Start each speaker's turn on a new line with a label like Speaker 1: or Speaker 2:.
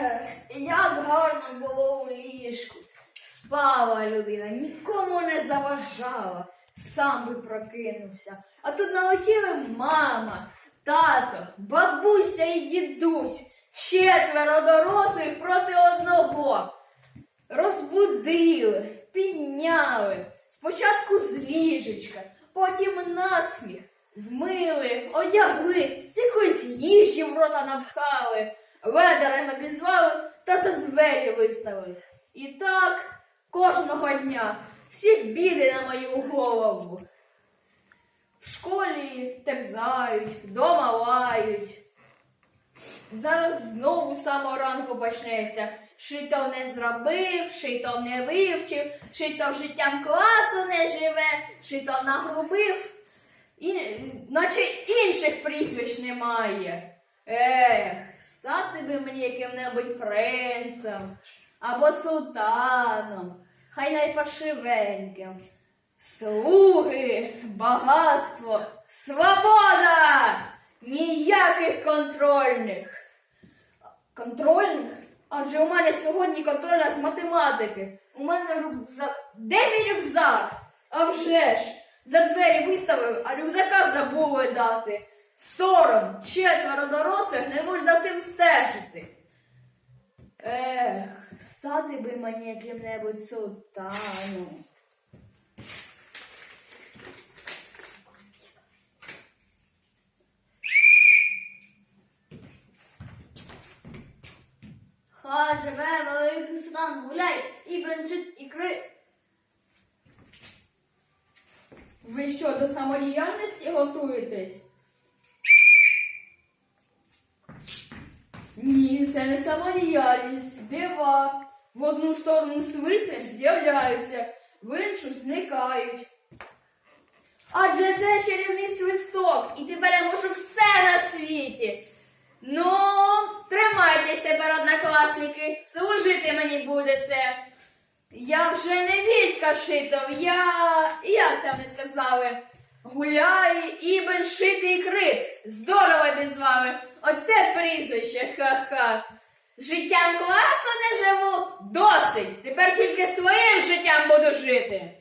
Speaker 1: Ех, як гарно було у ліжку. Спала людина, нікому не заважала, сам би прокинувся. А тут налетіли мама, тато, бабуся і дідусь, четверо дорослих проти одного. Розбудили, підняли, спочатку з ліжечка, потім насміх, вмили, одягли, якоїсь їжі в рота напхали, ведерами обізвали та за двері виставили. І так кожного дня всі біди на мою голову. В школі терзають, вдома лають. Зараз знову з самого ранку почнеться. Шито не зробив, шито не вивчив, шито життям класу не живе, шито нагрубив, і, наче інших прізвищ немає. Ех, стати би мені яким-небудь принцем або султаном, хай найпашивеньким. Слуги, багатство, свобода! Ніяких контрольних. Контрольних? Адже у мене сьогодні контрольна з математики. У мене рюкзак. Де мій рюкзак? А вже ж! За двері виставив, а рюкзака забули дати. Сором, четверо дорослих не можуть за цим стежити. Ех, стати би мені яким-небудь султаном.
Speaker 2: Хай живе великий султан, гуляй і бенчит ікри.
Speaker 1: Ви що, до самодіяльності готуєтесь? Ні, це не самодіяльність. Дива. В одну сторону свиснеш, з'являються, в іншу зникають. Адже це чарівний свисток, і тепер я можу все на світі. Ну, тримайтесь тепер, однокласники, служити мені будете. Я вже не Вітька Шитов, я. як це вони сказали? Гуляй, ібен шитий крит. Здорово без вами. Оце прізвище, ха-ха. Життям класу не живу, досить. Тепер тільки своїм життям буду жити.